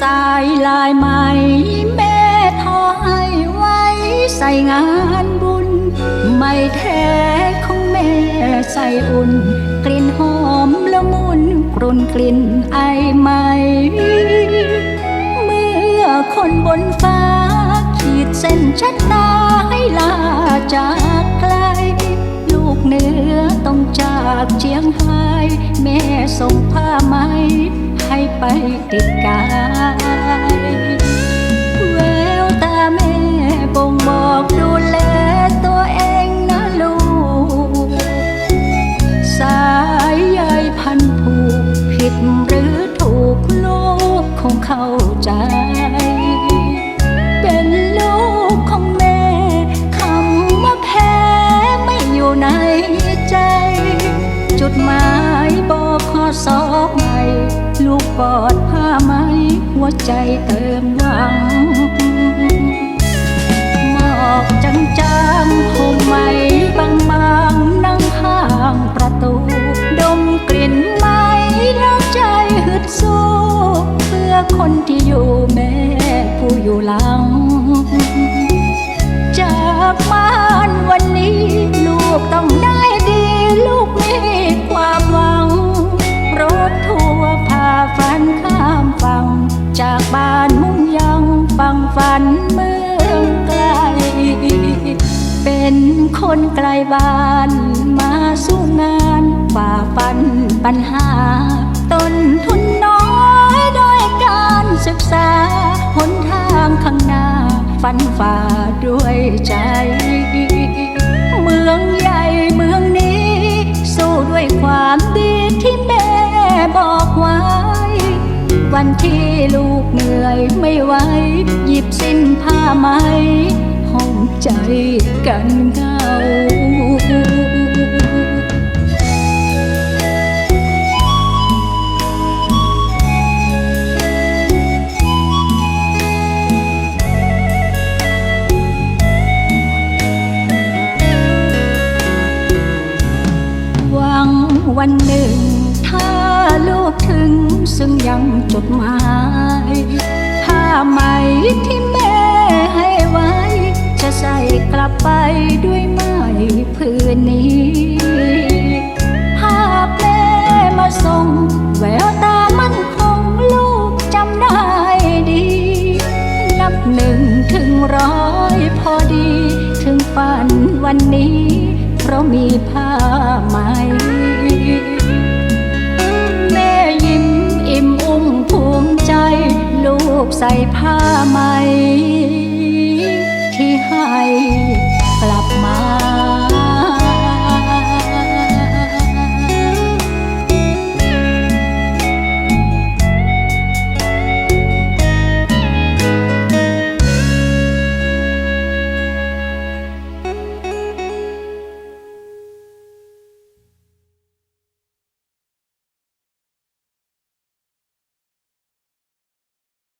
สายลายไหมแม่ทอให้ไว้ใส่งานบุญ ไม่แท้ของแม่ใส่อุ่น กลิ่นหอมละมุนกรุ่นกลิ่นไอไหม เมื่อคนบนฟ้า ขีดเส้นชัดตาให้ลาจากไกล ลูกเหนือต้องจากเชียงรายแม่ส่งผ้าไหมให้ไปติดกา เป็นลูกของแม่คำว่าแพ้ไม่อยู่ในใจ จุดหมายบอกขอสอบใหม่ ลูกกอดผ้าไหม หัวใจเติมหวังหมอกจางจางๆห่มไมบางบาง คนที่อยู่แม่ผู้อยู่หลัง จากบ้านวันนี้ ลูกต้องได้ดี ลูกมีความหวัง รถทัวร์พาฝันข้ามฝั่ง จากบ้านมุ่งยังฟังฝันเมืองไกล เป็นคนไกลบ้านมาสู้งานฝ่าฟันปัญหา ต้นทุนน้ ฟันฝ่าด้วยใจ เมืองใหญ่เมืองนี้ สู้ด้วยความดีที่แม่บอกไว้ วันที่ลูกเหนื่อยไม่ไหวหยิบสิ้นผ้าไหมห้องใจกันเงา ซึ่งยังจดหมายผ้าไหมที่แม่ให้ไว้ จะใส่กลับไปด้วยไหมพื้นนี้ภาพแม่มาส่งแววตามันคงลูกจำได้ดี นับหนึ่งถึงร้อยพอดี ถึงฝันวันนี้ เพราะมีผ้าไหม